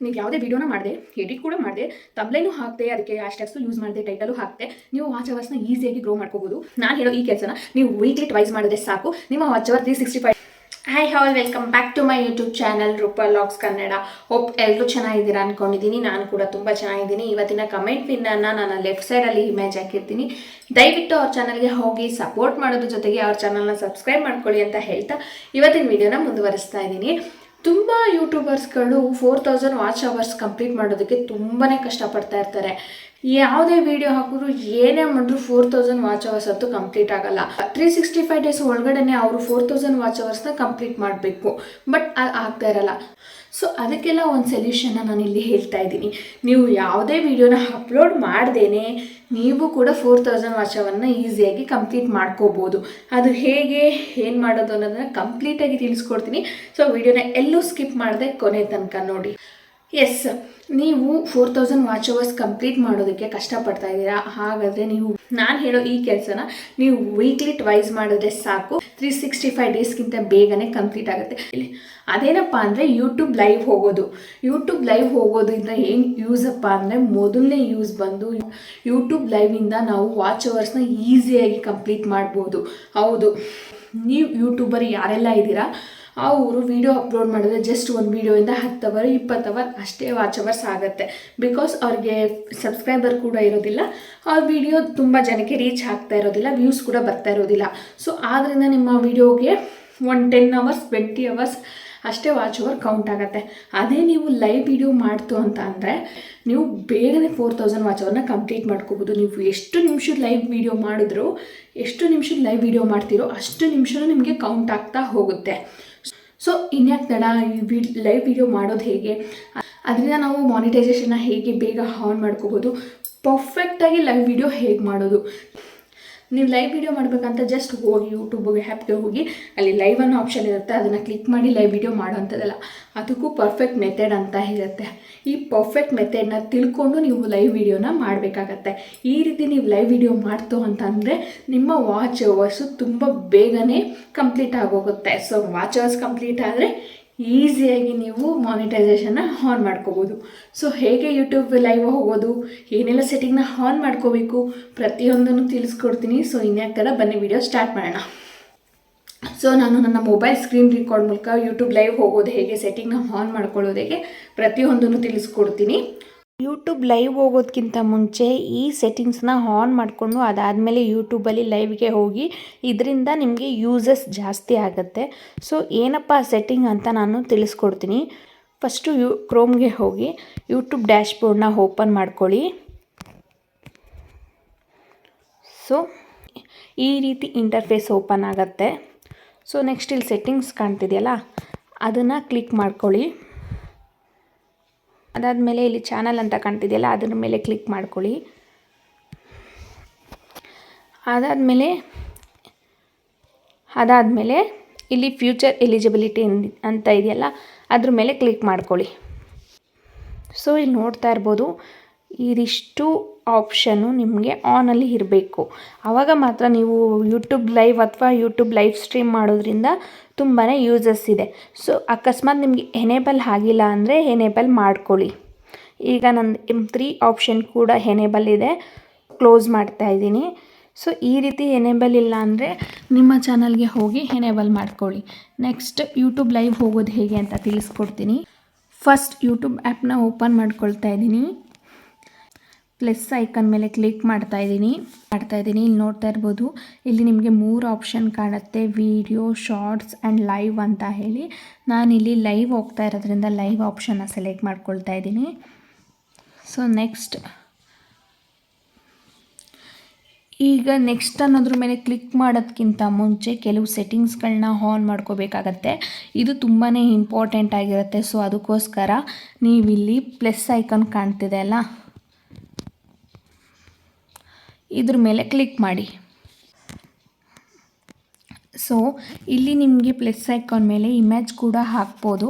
ನೀವು ಯಾವುದೇ ವಿಡಿಯೋನ ಮಾಡಿದೆ ಎಡಿಟ್ ಕೂಡ ಮಾಡಿದೆ ತಬ್ಲೈನು ಹಾಕ್ತೆ ಅದಕ್ಕೆ ಹ್ಯಾಶ್ಟ್ಯಾಗ್ಸು ಯೂಸ್ ಮಾಡಿದೆ ಟೈಟಲು ಹಾಕ್ತೆ ನೀವು ವಾಚ್ ಅವರ್ಸ್ನ ಈಸಿಯಾಗಿ ಗ್ರೋ ಮಾಡ್ಕೋಬೋದು. ನಾನು ಹೇಳೋ ಈ ಕೆಲಸನ ನೀವು ವೀಕ್ಲಿ ಟ್ವೈಸ್ ಮಾಡಿದ್ರೆ ಸಾಕು. ನಿಮ್ಮ watch hour three sixty five hi all welcome back to my YouTube channel Roopa logs Kannada hope ಎಲ್ಲರೂ ಚೆನ್ನಾಗಿದ್ದೀರಾ ಅಂದ್ಕೊಂಡಿದ್ದೀನಿ ನಾನು ಕೂಡ ತುಂಬ ಚೆನ್ನಾಗಿದ್ದೀನಿ. ಇವತ್ತಿನ ಕಮೆಂಟ್ ಪಿನ್ನನ್ನು ನಾನು ಲೆಫ್ಟ್ ಸೈಡಲ್ಲಿ ಇಮೇಜ್ ಹಾಕಿರ್ತೀನಿ. ದಯವಿಟ್ಟು ಅವ್ರ ಚಾನಲ್ಗೆ ಹೋಗಿ ಸಪೋರ್ಟ್ ಮಾಡೋದ್ರ ಜೊತೆಗೆ ಅವ್ರ ಚಾನಲ್ನ ಸಬ್ಸ್ಕ್ರೈಬ್ ಮಾಡ್ಕೊಳ್ಳಿ ಅಂತ ಹೇಳ್ತಾ ಇವತ್ತಿನ ವಿಡಿಯೋನ ಮುಂದುವರಿಸ್ತಾ ಇದ್ದೀನಿ. ತುಂಬ ಯೂಟ್ಯೂಬರ್ಸ್ಗಳು four thousand watch hours complete ಮಾಡೋದಕ್ಕೆ ತುಂಬಾ ಕಷ್ಟಪಡ್ತಾ ಇರ್ತಾರೆ. ಯಾವುದೇ ವಿಡಿಯೋ ಹಾಕಿದ್ರು ಏನೇ ಮಾಡಿದ್ರು ಫೋರ್ ತೌಸಂಡ್ ವಾಚ್ ಅವರ್ಸ್ ಅಂತೂ ಕಂಪ್ಲೀಟ್ ಆಗಲ್ಲ. ತ್ರೀ ಸಿಕ್ಸ್ಟಿ ಫೈವ್ ಡೇಸ್ ಒಳಗಡೆ ಅವರು ಫೋರ್ ತೌಸಂಡ್ ವಾಚ್ ಅವರ್ಸ್ನ ಕಂಪ್ಲೀಟ್ ಮಾಡಬೇಕು. ಬಟ್ ಆಗ್ತಾ ಇರಲ್ಲ. ಸೊ ಅದಕ್ಕೆಲ್ಲ ಒಂದು ಸೊಲ್ಯೂಷನ್ನ ನಾನು ಇಲ್ಲಿ ಹೇಳ್ತಾ ಇದ್ದೀನಿ. ನೀವು ಯಾವುದೇ ವಿಡಿಯೋನ ಅಪ್ಲೋಡ್ ಮಾಡ್ದೇನೆ ನೀವು ಕೂಡ ಫೋರ್ ತೌಸಂಡ್ ವರ್ಷವನ್ನು ಈಸಿಯಾಗಿ ಕಂಪ್ಲೀಟ್ ಮಾಡ್ಕೋಬೋದು. ಅದು ಹೇಗೆ, ಏನು ಮಾಡೋದು ಅನ್ನೋದನ್ನ ಕಂಪ್ಲೀಟಾಗಿ ತಿಳಿಸ್ಕೊಡ್ತೀನಿ. ಸೊ ವಿಡಿಯೋನ ಎಲ್ಲೂ ಸ್ಕಿಪ್ ಮಾಡದೆ ಕೊನೆ ತನಕ ನೋಡಿ. ಎಸ್ ನೀವು four thousand watch hours complete ಮಾಡೋದಕ್ಕೆ ಕಷ್ಟಪಡ್ತಾ ಇದ್ದೀರಾ? ಹಾಗಾದರೆ ನೀವು ನಾನು ಹೇಳೋ ಈ ಕೆಲಸನ ನೀವು ವೀಕ್ಲಿ ಟ್ವೈಸ್ ಮಾಡಿದ್ರೆ ಸಾಕು. ತ್ರೀ ಸಿಕ್ಸ್ಟಿ ಫೈವ್ ಡೇಸ್ಗಿಂತ ಬೇಗನೆ ಕಂಪ್ಲೀಟ್ ಆಗುತ್ತೆ. ಇಲ್ಲಿ ಅದೇನಪ್ಪ ಅಂದರೆ ಯೂಟ್ಯೂಬ್ ಲೈವ್ ಹೋಗೋದು. ಯೂಟ್ಯೂಬ್ ಲೈವ್ ಹೋಗೋದ್ರಿಂದ ಏನು ಯೂಸಪ್ಪ ಅಂದರೆ ಮೊದಲನೇ ಯೂಸ್ ಬಂದು ಯೂಟ್ಯೂಬ್ ಲೈವಿಂದ ನಾವು ವಾಚ್ ಅವರ್ಸ್ನ ಈಸಿಯಾಗಿ ಕಂಪ್ಲೀಟ್ ಮಾಡ್ಬೋದು. ಹೌದು. ನೀವು ಯೂಟ್ಯೂಬರ್ ಯಾರೆಲ್ಲ ಇದ್ದೀರಾ? ಅವರು ವಿಡಿಯೋ ಅಪ್ಲೋಡ್ ಮಾಡಿದ್ರೆ ಜಸ್ಟ್ ಒಂದು ವೀಡಿಯೋಯಿಂದ ಹತ್ತು ಅವರ್ ಇಪ್ಪತ್ತು ಅವರ್ ಅಷ್ಟೇ ವಾಚ್ ಅವರ್ಸ್ ಆಗುತ್ತೆ. ಬಿಕಾಸ್ ಅವ್ರಿಗೆ ಸಬ್ಸ್ಕ್ರೈಬರ್ ಕೂಡ ಇರೋದಿಲ್ಲ. ಅವ್ರ ವಿಡಿಯೋ ತುಂಬ ಜನಕ್ಕೆ ರೀಚ್ ಆಗ್ತಾ ಇರೋದಿಲ್ಲ ವ್ಯೂಸ್ ಕೂಡ ಬರ್ತಾ ಇರೋದಿಲ್ಲ. ಸೊ ಆದ್ದರಿಂದ ನಿಮ್ಮ ವಿಡಿಯೋಗೆ one ten hours twenty hours ಅಷ್ಟೇ ವಾಚ್ ಓವರ್ ಕೌಂಟ್ ಆಗುತ್ತೆ. ಅದೇ ನೀವು ಲೈವ್ ವಿಡಿಯೋ ಮಾಡ್ತು ಅಂತ ಅಂದರೆ, ನೀವು ಬೇಗನೆ ಫೋರ್ ತೌಸಂಡ್ ವಾಚ್ ಅವರ್ನ ಕಂಪ್ಲೀಟ್ ಮಾಡ್ಕೋಬೋದು. ನೀವು ಎಷ್ಟು ನಿಮಿಷದ ಲೈವ್ ವಿಡಿಯೋ ಮಾಡಿದ್ರು, ಎಷ್ಟು ನಿಮಿಷದ ಲೈವ್ ವಿಡಿಯೋ ಮಾಡ್ತೀರೋ ಅಷ್ಟು ನಿಮಿಷನೂ ನಿಮಗೆ ಕೌಂಟ್ ಆಗ್ತಾ ಹೋಗುತ್ತೆ. ಸೊ ಇನ್ಯಾಕೆ ತಡ ವಿ ಲೈವ್ ವಿಡಿಯೋ ಮಾಡೋದು ಹೇಗೆ? ಅದರಿಂದ ನಾವು ಮಾನಿಟೈಸೇಷನ್ನ ಹೇಗೆ ಬೇಗ ಆನ್ ಮಾಡ್ಕೋಬೋದು? ಪರ್ಫೆಕ್ಟಾಗಿ ಲೈವ್ ವಿಡಿಯೋ ಹೇಗೆ ಮಾಡೋದು? ನೀವು ಲೈವ್ ವಿಡಿಯೋ ಮಾಡಬೇಕಂತ ಜಸ್ಟ್ ಹೋಗಿ ಯೂಟ್ಯೂಬ್ಗೆ ಹ್ಯಾಪ್ಗೆ ಹೋಗಿ, ಅಲ್ಲಿ ಲೈವ್ ಅನ್ನೋ ಆಪ್ಷನ್ ಇರುತ್ತೆ, ಅದನ್ನು ಕ್ಲಿಕ್ ಮಾಡಿ ಲೈವ್ ವಿಡಿಯೋ ಮಾಡೋವಂಥದ್ದಲ್ಲ ಅದಕ್ಕೂ ಪರ್ಫೆಕ್ಟ್ ಮೆಥಡ್ ಅಂತ ಇರುತ್ತೆ. ಈ ಪರ್ಫೆಕ್ಟ್ ಮೆಥಡ್ನ ತಿಳ್ಕೊಂಡು ನೀವು ಲೈವ್ ವಿಡಿಯೋನ ಮಾಡಬೇಕಾಗತ್ತೆ. ಈ ರೀತಿ ನೀವು ಲೈವ್ ವಿಡಿಯೋ ಮಾಡ್ತು ಅಂತಂದರೆ, ನಿಮ್ಮ ವಾಚ್ ಅವರ್ಸು ತುಂಬ ಬೇಗನೆ ಕಂಪ್ಲೀಟ್ ಆಗೋಗುತ್ತೆ. ಸೊ ವಾಚ್ ಅವರ್ಸ್ ಕಂಪ್ಲೀಟ್ ಆದರೆ ಈಸಿಯಾಗಿ ನೀವು ಮಾನಿಟೈಸೇಷನ್ನ ಆನ್ ಮಾಡ್ಕೋಬೋದು. ಸೊ ಹೇಗೆ ಯೂಟ್ಯೂಬ್ ಲೈವ್ ಹೋಗೋದು, ಏನೆಲ್ಲ ಸೆಟ್ಟಿಂಗ್ನ ಆನ್ ಮಾಡ್ಕೋಬೇಕು, ಪ್ರತಿಯೊಂದನ್ನು ತಿಳಿಸ್ಕೊಡ್ತೀನಿ. ಸೊ ಇನ್ಯಾಕಲ್ಲ ಬನ್ನಿ ವಿಡಿಯೋ ಸ್ಟಾರ್ಟ್ ಮಾಡೋಣ. ಸೊ ನಾನು ನನ್ನ ಮೊಬೈಲ್ ಸ್ಕ್ರೀನ್ ರೆಕಾರ್ಡ್ ಮೂಲಕ ಯೂಟ್ಯೂಬ್ ಲೈವ್ ಹೋಗೋದು ಹೇಗೆ ಸೆಟ್ಟಿಂಗ್ನ ಆನ್ ಮಾಡ್ಕೊಳ್ಳೋದು ಹೇಗೆ, ಪ್ರತಿಯೊಂದನ್ನು ತಿಳಿಸ್ಕೊಡ್ತೀನಿ. ಯೂಟ್ಯೂಬ್ ಲೈವ್ ಹೋಗೋದಕ್ಕಿಂತ ಮುಂಚೆ ಈ ಸೆಟ್ಟಿಂಗ್ಸ್ನ ಆನ್ ಮಾಡಿಕೊಂಡು ಅದಾದಮೇಲೆ ಯೂಟ್ಯೂಬಲ್ಲಿ ಲೈವ್ಗೆ ಹೋಗಿ ಇದರಿಂದ ನಿಮಗೆ ಯೂಸಸ್ ಜಾಸ್ತಿ ಆಗುತ್ತೆ. ಸೊ ಏನಪ್ಪ ಸೆಟ್ಟಿಂಗ್ ಅಂತ ನಾನು ತಿಳಿಸ್ಕೊಡ್ತೀನಿ. ಫಸ್ಟು ಯು ಕ್ರೋಮ್ಗೆ ಹೋಗಿ ಯೂಟ್ಯೂಬ್ ಡ್ಯಾಶ್ಬೋರ್ಡ್ನ ಓಪನ್ ಮಾಡ್ಕೊಳ್ಳಿ. ಸೊ ಈ ರೀತಿ ಇಂಟರ್ಫೇಸ್ ಓಪನ್ ಆಗುತ್ತೆ. ಸೊ ನೆಕ್ಸ್ಟ್ ಇಲ್ಲಿ ಸೆಟ್ಟಿಂಗ್ಸ್ ಕಾಣ್ತಿದೆಯಲ್ಲ, ಅದನ್ನು ಕ್ಲಿಕ್ ಮಾಡ್ಕೊಳ್ಳಿ. ಅದಾದಮೇಲೆ ಇಲ್ಲಿ ಚಾನಲ್ ಅಂತ ಕಾಣ್ತಿದೆಯಲ್ಲ, ಅದರ ಮೇಲೆ ಕ್ಲಿಕ್ ಮಾಡ್ಕೊಳ್ಳಿ. ಅದಾದಮೇಲೆ ಅದಾದಮೇಲೆ ಇಲ್ಲಿ ಫ್ಯೂಚರ್ ಎಲಿಜಿಬಿಲಿಟಿ ಅಂತ ಇದೆಯಲ್ಲ, ಅದ್ರ ಮೇಲೆ ಕ್ಲಿಕ್ ಮಾಡ್ಕೊಳ್ಳಿ. ಸೊ ಇಲ್ಲಿ ನೋಡ್ತಾ ಇರ್ಬೋದು, ಇದಿಷ್ಟು ಆಪ್ಷನ್ನು ನಿಮಗೆ ಆನಲ್ಲಿ ಇರಬೇಕು. ಆವಾಗ ಮಾತ್ರ ನೀವು ಯೂಟ್ಯೂಬ್ ಲೈವ್ ಅಥವಾ ಯೂಟ್ಯೂಬ್ ಲೈವ್ ಸ್ಟ್ರೀಮ್ ಮಾಡೋದ್ರಿಂದ ತುಂಬಾ ಯೂಸಸ್ ಇದೆ. ಸೊ ಅಕಸ್ಮಾತ್ ನಿಮಗೆ ಎನೇಬಲ್ ಆಗಿಲ್ಲ ಅಂದರೆ ಎನೇಬಲ್ ಮಾಡ್ಕೊಳ್ಳಿ. ಈಗ ನಂದು ಎಂ ತ್ರೀ ಆಪ್ಷನ್ ಕೂಡ ಎನೇಬಲ್ ಇದೆ. ಕ್ಲೋಸ್ ಮಾಡ್ತಾ ಇದ್ದೀನಿ. ಸೊ ಈ ರೀತಿ ಎನೇಬಲ್ ಇಲ್ಲ ಅಂದರೆ ನಿಮ್ಮ ಚಾನಲ್ಗೆ ಹೋಗಿ ಎನೇಬಲ್ ಮಾಡ್ಕೊಳ್ಳಿ. ನೆಕ್ಸ್ಟ್ ಯೂಟ್ಯೂಬ್ ಲೈವ್ ಹೋಗೋದು ಹೇಗೆ ಅಂತ ತಿಳಿಸ್ಕೊಡ್ತೀನಿ. ಫಸ್ಟ್ ಯೂಟ್ಯೂಬ್ ಆ್ಯಪ್ನ ಓಪನ್ ಮಾಡ್ಕೊಳ್ತಾ ಇದ್ದೀನಿ. ಪ್ಲಸ್ ಐಕನ್ ಮೇಲೆ ಕ್ಲಿಕ್ ಮಾಡ್ತಾ ಇದ್ದೀನಿ. ಮಾಡ್ತಾ ಇದ್ದೀನಿ. ಇಲ್ಲಿ ನೋಡ್ತಾ ಇರ್ಬೋದು. ಇಲ್ಲಿ ನಿಮಗೆ ಮೂರು ಆಪ್ಷನ್ ಕಾಣುತ್ತೆ. ವಿಡಿಯೋ ಶಾರ್ಟ್ಸ್ ಆ್ಯಂಡ್ ಲೈವ್ ಅಂತ ಹೇಳಿ. ನಾನು ಇಲ್ಲಿ ಲೈವ್ ಹೋಗ್ತಾ ಇರೋದ್ರಿಂದ ಲೈವ್ ಆಪ್ಷನ್ನ ಸೆಲೆಕ್ಟ್ ಮಾಡ್ಕೊಳ್ತಾ ಇದ್ದೀನಿ. ಸೊ ನೆಕ್ಸ್ಟ್ ಈಗ ನೆಕ್ಸ್ಟ್ ಅನ್ನೋದ್ರ ಮೇಲೆ ಕ್ಲಿಕ್ ಮಾಡೋದಕ್ಕಿಂತ ಮುಂಚೆ ಕೆಲವು ಸೆಟ್ಟಿಂಗ್ಸ್ಗಳನ್ನ ಆನ್ ಮಾಡ್ಕೋಬೇಕಾಗತ್ತೆ. ಇದು ತುಂಬಾ ಇಂಪಾರ್ಟೆಂಟ್ ಆಗಿರುತ್ತೆ. ಸೊ ಅದಕ್ಕೋಸ್ಕರ ನೀವಿಲ್ಲಿ ಪ್ಲಸ್ ಐಕನ್ ಕಾಣ್ತಿದೆ ಅಲ್ಲ? ಇದ್ರ ಮೇಲೆ ಕ್ಲಿಕ್ ಮಾಡಿ. ಸೊ ಇಲ್ಲಿ ನಿಮಗೆ ಪ್ಲಸ್ ಐಕಾನ್ ಮೇಲೆ ಇಮೇಜ್ ಕೂಡ ಹಾಕ್ಬೋದು.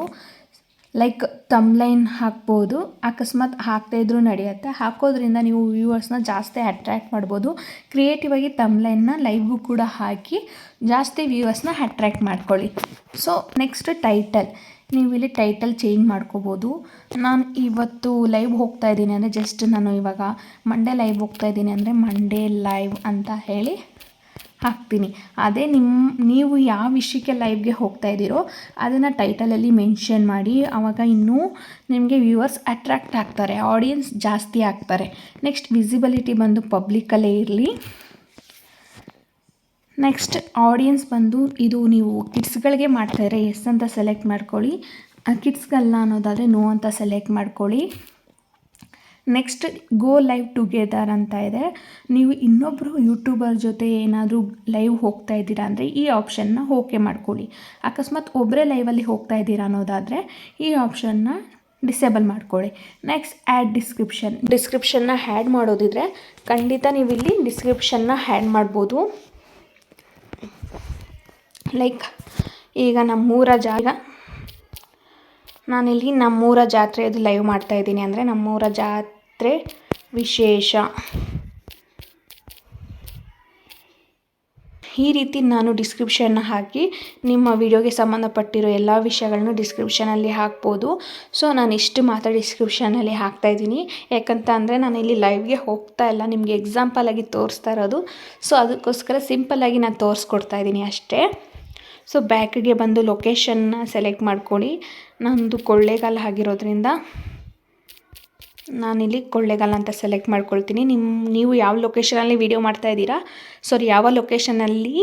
ಲೈಕ್ ತಮ್ಲೈನ್ ಹಾಕ್ಬೋದು. ಅಕಸ್ಮಾತ್ ಹಾಕದೇ ಇದ್ರೂ ನಡೆಯುತ್ತೆ. ಹಾಕೋದ್ರಿಂದ ನೀವು ವ್ಯೂವರ್ಸ್ನ ಜಾಸ್ತಿ ಅಟ್ರ್ಯಾಕ್ಟ್ ಮಾಡ್ಬೋದು. ಕ್ರಿಯೇಟಿವ್ ಆಗಿ ತಮ್ಲೈನ್ನ ಲೈವ್ಗೂ ಕೂಡ ಹಾಕಿ ಜಾಸ್ತಿ ವ್ಯೂವರ್ಸ್ನ ಅಟ್ರ್ಯಾಕ್ಟ್ ಮಾಡ್ಕೊಳ್ಳಿ. ಸೊ ನೆಕ್ಸ್ಟ್ ಟೈಟಲ್ ನೀವು ಇಲ್ಲಿ ಟೈಟಲ್ ಚೇಂಜ್ ಮಾಡ್ಕೋಬೋದು. ನಾನು ಇವತ್ತು ಲೈವ್ ಹೋಗ್ತಾ ಇದ್ದೀನಿ ಅಂದರೆ ಜಸ್ಟ್ ನಾನು ಇವಾಗ ಮಂಡೇ ಲೈವ್ ಹೋಗ್ತಾ ಇದ್ದೀನಿ ಅಂದರೆ ಮಂಡೇ ಲೈವ್ ಅಂತ ಹೇಳಿ ಹಾಕ್ತೀನಿ. ಅದೇ ನಿಮ್ಮ ನೀವು ಯಾವ ವಿಷಯಕ್ಕೆ ಲೈವ್ಗೆ ಹೋಗ್ತಾ ಇದ್ದೀರೋ ಅದನ್ನು ಟೈಟಲಲ್ಲಿ ಮೆನ್ಷನ್ ಮಾಡಿ. ಆವಾಗ ಇನ್ನೂ ನಿಮಗೆ ವ್ಯೂವರ್ಸ್ ಅಟ್ರಾಕ್ಟ್ ಆಗ್ತಾರೆ ಆಡಿಯನ್ಸ್ ಜಾಸ್ತಿ ಆಗ್ತಾರೆ. ನೆಕ್ಸ್ಟ್ ವಿಸಿಬಿಲಿಟಿ ಬಂದು ಪಬ್ಲಿಕ್ಕಲ್ಲೇ ಇರಲಿ. ನೆಕ್ಸ್ಟ್ ಆಡಿಯನ್ಸ್ ಬಂದು ಇದು ನೀವು ಕಿಡ್ಸ್ಗಳಿಗೆ ಮಾಡ್ತಾಯಿದ್ರೆ ಎಸ್ ಅಂತ ಸೆಲೆಕ್ಟ್ ಮಾಡ್ಕೊಳ್ಳಿ. ಕಿಡ್ಸ್ಗಲ್ಲ ಅನ್ನೋದಾದರೆ ನೋ ಅಂತ ಸೆಲೆಕ್ಟ್ ಮಾಡ್ಕೊಳ್ಳಿ. ನೆಕ್ಸ್ಟ್ ಗೋ ಲೈವ್ ಟುಗೆದರ್ ಅಂತ ಇದೆ. ನೀವು ಇನ್ನೊಬ್ಬರು ಯೂಟ್ಯೂಬರ್ ಜೊತೆ ಏನಾದರೂ ಲೈವ್ ಹೋಗ್ತಾ ಇದ್ದೀರಾ ಅಂದರೆ ಈ ಆಪ್ಷನ್ನ ಓಕೆ ಮಾಡ್ಕೊಳ್ಳಿ. ಅಕಸ್ಮಾತ್ ಒಬ್ಬರೇ ಲೈವಲ್ಲಿ ಹೋಗ್ತಾ ಇದ್ದೀರಾ ಅನ್ನೋದಾದರೆ ಈ ಆಪ್ಷನ್ನ ಡಿಸೇಬಲ್ ಮಾಡ್ಕೊಳ್ಳಿ. ನೆಕ್ಸ್ಟ್ ಆ್ಯಡ್ ಡಿಸ್ಕ್ರಿಪ್ಷನ್ ಡಿಸ್ಕ್ರಿಪ್ಷನ್ನ ಹ್ಯಾಡ್ ಮಾಡೋದಿದ್ರೆ ಖಂಡಿತ ನೀವು ಇಲ್ಲಿ ಡಿಸ್ಕ್ರಿಪ್ಷನ್ನ ಹ್ಯಾಡ್ ಮಾಡ್ಬೋದು. ಲೈಕ್ ಈಗ ನಮ್ಮೂರ ಜಾಗ ನಾನಿಲ್ಲಿ ನಮ್ಮೂರ ಜಾತ್ರೆಯದು ಲೈವ್ ಮಾಡ್ತಾ ಇದ್ದೀನಿ ಅಂದರೆ ನಮ್ಮೂರ ಜಾತ್ರೆ ವಿಶೇಷ. ಈ ರೀತಿ ನಾನು ಡಿಸ್ಕ್ರಿಪ್ಷನ್ನ ಹಾಕಿ ನಿಮ್ಮ ವಿಡಿಯೋಗೆ ಸಂಬಂಧಪಟ್ಟಿರೋ ಎಲ್ಲ ವಿಷಯಗಳನ್ನು ಡಿಸ್ಕ್ರಿಪ್ಷನಲ್ಲಿ ಹಾಕ್ಬೋದು. ಸೊ ನಾನು ಇಷ್ಟು ಮಾತ್ರ ಡಿಸ್ಕ್ರಿಪ್ಷನಲ್ಲಿ ಹಾಕ್ತಾ ಇದ್ದೀನಿ. ಯಾಕಂತ ಅಂದರೆ ನಾನು ಇಲ್ಲಿ ಲೈವ್ಗೆ ಹೋಗ್ತಾ ಇಲ್ಲ. ನಿಮಗೆ ಎಕ್ಸಾಂಪಲ್ ಆಗಿ ತೋರಿಸ್ತಾ ಇರೋದು. ಸೊ ಅದಕ್ಕೋಸ್ಕರ ಸಿಂಪಲ್ಲಾಗಿ ನಾನು ತೋರಿಸ್ಕೊಡ್ತಾ ಇದ್ದೀನಿ ಅಷ್ಟೇ. ಸೊ ಬ್ಯಾಕಿಗೆ ಬಂದು ಲೊಕೇಶನ್ನ ಸೆಲೆಕ್ಟ್ ಮಾಡ್ಕೊಳ್ಳಿ. ನಂದು ಕೊಳ್ಳೇಗಾಲ ಆಗಿರೋದ್ರಿಂದ ನಾನಿಲ್ಲಿ ಕೊಳ್ಳೇಗಾಲ ಅಂತ ಸೆಲೆಕ್ಟ್ ಮಾಡ್ಕೊಳ್ತೀನಿ. ನಿಮ್ಮ ನೀವು ಯಾವ ಲೊಕೇಶನಲ್ಲಿ ವೀಡಿಯೋ ಮಾಡ್ತಾ ಇದ್ದೀರಾ? ಸಾರಿ ಯಾವ ಲೊಕೇಶನಲ್ಲಿ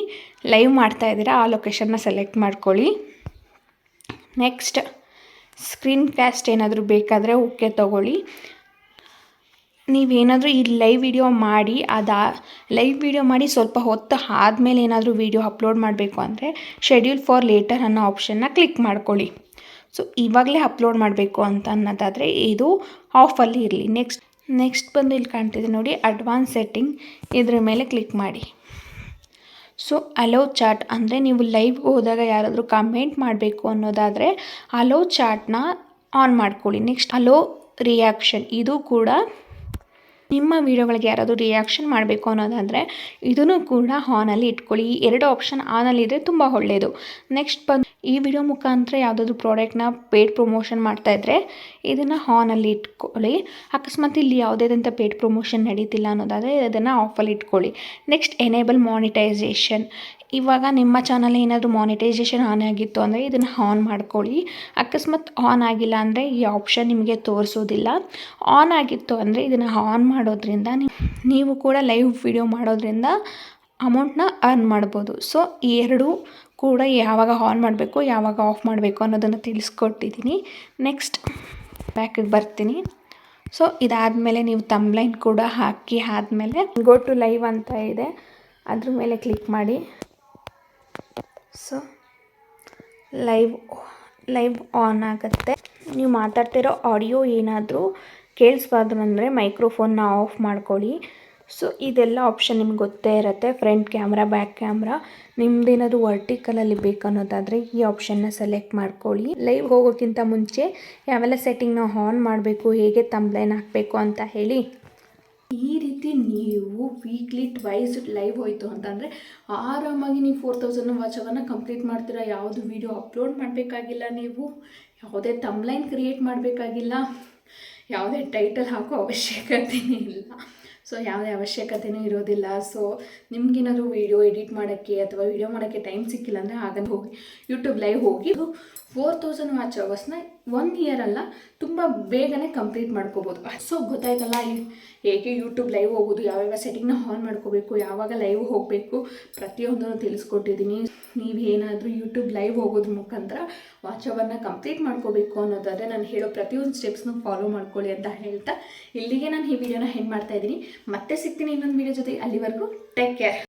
ಲೈವ್ ಮಾಡ್ತಾ ಇದ್ದೀರಾ? ಆ ಲೊಕೇಶನ್ನ ಸೆಲೆಕ್ಟ್ ಮಾಡ್ಕೊಳ್ಳಿ. ನೆಕ್ಸ್ಟ್ ಸ್ಕ್ರೀನ್ ಕ್ಯಾಸ್ಟ್ ಏನಾದರೂ ಬೇಕಾದರೆ ಓಕೆ ತೊಗೊಳ್ಳಿ. ನೀವೇನಾದರೂ ಈ ಲೈವ್ ವಿಡಿಯೋ ಮಾಡಿ, ಅದಾ ಲೈವ್ ವಿಡಿಯೋ ಮಾಡಿ ಸ್ವಲ್ಪ ಹೊತ್ತು ಆದಮೇಲೆ ಏನಾದರೂ ವಿಡಿಯೋ ಅಪ್ಲೋಡ್ ಮಾಡಬೇಕು ಅಂದರೆ ಶೆಡ್ಯೂಲ್ ಫಾರ್ ಲೇಟರ್ ಅನ್ನೋ ಆಪ್ಷನ್ನ ಕ್ಲಿಕ್ ಮಾಡ್ಕೊಳ್ಳಿ. ಸೊ ಇವಾಗಲೇ ಅಪ್ಲೋಡ್ ಮಾಡಬೇಕು ಅಂತ ಅನ್ನೋದಾದರೆ ಇದು ಆಫಲ್ಲಿ ಇರಲಿ. ನೆಕ್ಸ್ಟ್ ನೆಕ್ಸ್ಟ್ ಬಂದು ಇಲ್ಲಿ ಕಾಣ್ತಿದೆ ನೋಡಿ ಅಡ್ವಾನ್ಸ್ ಸೆಟ್ಟಿಂಗ್ ಇದ್ರ ಮೇಲೆ ಕ್ಲಿಕ್ ಮಾಡಿ. ಸೊ ಅಲೋ ಚಾಟ್ ಅಂದರೆ ನೀವು ಲೈವ್ ಹೋದಾಗ ಯಾರಾದರೂ ಕಮೆಂಟ್ ಮಾಡಬೇಕು ಅನ್ನೋದಾದರೆ ಅಲೋ ಚಾಟ್ನ ಆನ್ ಮಾಡ್ಕೊಳ್ಳಿ. ನೆಕ್ಸ್ಟ್ ಅಲೋ ರಿಯಾಕ್ಷನ್ ಇದು ಕೂಡ ನಿಮ್ಮ ವೀಡಿಯೋಗಳಿಗೆ ಯಾರಾದರೂ ರಿಯಾಕ್ಷನ್ ಮಾಡಬೇಕು ಅನ್ನೋದಾದರೆ, ಇದನ್ನು ಕೂಡ ಆನಲ್ಲಿ ಇಟ್ಕೊಳ್ಳಿ. ಈ ಎರಡು ಆಪ್ಷನ್ ಆನಲ್ಲಿ ಇದ್ದರೆ ತುಂಬ ಒಳ್ಳೆಯದು ನೆಕ್ಸ್ಟ್ ಬಂದು, ಈ ವಿಡಿಯೋ ಮುಖಾಂತರ ಯಾವುದಾದ್ರೂ ಪ್ರಾಡಕ್ಟ್ನ ಪೇಡ್ ಪ್ರಮೋಷನ್ ಇದ್ದರೆ ಇದನ್ನು ಆನಲ್ಲಿ ಇಟ್ಕೊಳ್ಳಿ. ಅಕಸ್ಮಾತ್ ಇಲ್ಲಿ ಯಾವುದೇದಂಥ ಪೇಡ್ ಪ್ರಮೋಷನ್ ನಡೀತಿಲ್ಲ ಅನ್ನೋದಾದರೆ, ಇದನ್ನು ಆಫಲ್ಲಿ ಇಟ್ಕೊಳ್ಳಿ. ನೆಕ್ಸ್ಟ್ ಎನೇಬಲ್ ಮಾನಿಟೈಸೇಷನ್ ಇವಾಗ ನಿಮ್ಮ ಚಾನಲ್ ಏನಾದರೂ ಮಾನಿಟೈಸೇಷನ್ ಆನ್ ಆಗಿತ್ತು ಅಂದರೆ ಇದನ್ನು ಆನ್ ಮಾಡ್ಕೊಳ್ಳಿ. ಅಕಸ್ಮಾತ್ ಆನ್ ಆಗಿಲ್ಲ ಅಂದರೆ ಈ ಆಪ್ಷನ್ ನಿಮಗೆ ತೋರಿಸೋದಿಲ್ಲ. ಆನ್ ಆಗಿತ್ತು ಅಂದರೆ ಇದನ್ನು ಆನ್ ಮಾಡೋದ್ರಿಂದ ನೀವು ಕೂಡ ಲೈವ್ ವಿಡಿಯೋ ಮಾಡೋದ್ರಿಂದ ಅಮೌಂಟ್ನ ಅರ್ನ್ ಮಾಡ್ಬೋದು. ಸೊ ಈ ಎರಡು ಕೂಡ ಯಾವಾಗ ಆನ್ ಮಾಡಬೇಕು, ಯಾವಾಗ ಆಫ್ ಮಾಡಬೇಕು ಅನ್ನೋದನ್ನು ತಿಳಿಸ್ಕೊಟ್ಟಿದ್ದೀನಿ ನೆಕ್ಸ್ಟ್ ಬ್ಯಾಕಿಗೆ ಬರ್ತೀನಿ. ಸೊ ಇದಾದಮೇಲೆ ನೀವು ತಂಬ್ಲೈನ್ ಕೂಡ ಹಾಕಿ ಆದಮೇಲೆ ಗೋ ಟು ಲೈವ್ ಅಂತ ಇದೆ. ಅದ್ರ ಮೇಲೆ ಕ್ಲಿಕ್ ಮಾಡಿ. ಸೊ, ಲೈವ್ ಲೈವ್ ಆನ್ ಆಗುತ್ತೆ. ನೀವು ಮಾತಾಡ್ತಿರೋ ಆಡಿಯೋ ಏನಾದರೂ ಕೇಳಿಸ್ಬಾರ್ದು ಅಂದರೆ ಮೈಕ್ರೋಫೋನ್ನ ಆಫ್ ಮಾಡ್ಕೊಳ್ಳಿ. ಸೊ, ಇದೆಲ್ಲ ಆಪ್ಷನ್ ನಿಮ್ಗೆ ಗೊತ್ತೇ ಇರುತ್ತೆ. ಫ್ರಂಟ್ ಕ್ಯಾಮ್ರಾ, ಬ್ಯಾಕ್ ಕ್ಯಾಮ್ರಾ ನಿಮ್ದೇನಾದ್ರು ವರ್ಟಿಕಲಲ್ಲಿ ಬೇಕು ಅನ್ನೋದಾದರೆ ಈ ಆಪ್ಷನ್ನ ಸೆಲೆಕ್ಟ್ ಮಾಡ್ಕೊಳ್ಳಿ. ಲೈವ್ ಹೋಗೋಕ್ಕಿಂತ ಮುಂಚೆ ಯಾವೆಲ್ಲ ಸೆಟ್ಟಿಂಗ್ನ ಆನ್ ಮಾಡಬೇಕು, ಹೇಗೆ ತಂಬ್ಲೈನ್ ಹಾಕಬೇಕು ಅಂತ ಹೇಳಿ. ಈ ರೀತಿ ನೀವು ವೀಕ್ಲಿ ಟ್ವೈಸ್ ಲೈವ್ ಹೋಯಿತು ಅಂತಂದರೆ ಆರಾಮಾಗಿ ನೀವು ಫೋರ್ ತೌಸಂಡ್ ವಾಚ್ ಅವರ್ನ ಕಂಪ್ಲೀಟ್ ಮಾಡ್ತೀರಾ, ಯಾವುದು ವೀಡಿಯೋ ಅಪ್ಲೋಡ್ ಮಾಡಬೇಕಾಗಿಲ್ಲ ನೀವು, ಯಾವುದೇ ತಮ್ಲೈನ್ ಕ್ರಿಯೇಟ್ ಮಾಡಬೇಕಾಗಿಲ್ಲ, ಯಾವುದೇ ಟೈಟಲ್ ಹಾಕೋ ಅವಶ್ಯಕತೆ ಇಲ್ಲ. ಸೊ ಯಾವುದೇ ಅವಶ್ಯಕತೆಯೂ ಇರೋದಿಲ್ಲ. ಸೊ ನಿಮ್ಗೇನಾದರೂ ವೀಡಿಯೋ ಎಡಿಟ್ ಮಾಡೋಕ್ಕೆ ಅಥವಾ ವೀಡಿಯೋ ಮಾಡೋಕ್ಕೆ ಟೈಮ್ ಸಿಕ್ಕಿಲ್ಲ ಅಂದರೆ ಆಗ ಹೋಗಿ ಯೂಟ್ಯೂಬ್ ಲೈವ್ ಹೋಗಿ ಫೋರ್ ತೌಸಂಡ್ ವಾಚ್ ಅವರ್ಸ್ನ ಒನ್ ಇಯರ್ ಅಲ್ಲ ತುಂಬ ಬೇಗನೆ ಕಂಪ್ಲೀಟ್ ಮಾಡ್ಕೋಬೋದು. ಸೊ ಗೊತ್ತಾಯ್ತಲ್ಲ ಹೇಗೆ ಯೂಟ್ಯೂಬ್ ಲೈವ್ ಹೋಗೋದು, ಯಾವ್ಯಾವ ಸೆಟ್ಟಿಂಗ್ನ ಆನ್ ಮಾಡ್ಕೋಬೇಕು, ಯಾವಾಗ ಲೈವ್ ಹೋಗಬೇಕು, ಪ್ರತಿಯೊಂದನ್ನು ತಿಳಿಸ್ಕೊಟ್ಟಿದ್ದೀನಿ. ನೀವು ಏನಾದರೂ ಯೂಟ್ಯೂಬ್ ಲೈವ್ ಹೋಗೋದ್ರ ಮುಖಾಂತರ ವಾಚ್ ಅವರ್ನ ಕಂಪ್ಲೀಟ್ ಮಾಡ್ಕೋಬೇಕು ಅನ್ನೋದಾದರೆ ನಾನು ಹೇಳೋ ಪ್ರತಿಯೊಂದು ಸ್ಟೆಪ್ಸ್ನ ಫಾಲೋ ಮಾಡ್ಕೊಳ್ಳಿ ಅಂತ ಹೇಳ್ತಾ ಇಲ್ಲಿಗೆ ನಾನು ಈ ವಿಡಿಯೋನ ಹೆಂಗೆ ಮಾಡ್ತಾಯಿದ್ದೀನಿ ಮತ್ತೆ ಸಿಗ್ತೀನಿ ಇನ್ನೊಂದು ವಿಡಿಯೋ ಜೊತೆ. ಅಲ್ಲಿವರೆಗೂ ಟೇಕ್ ಕೇರ್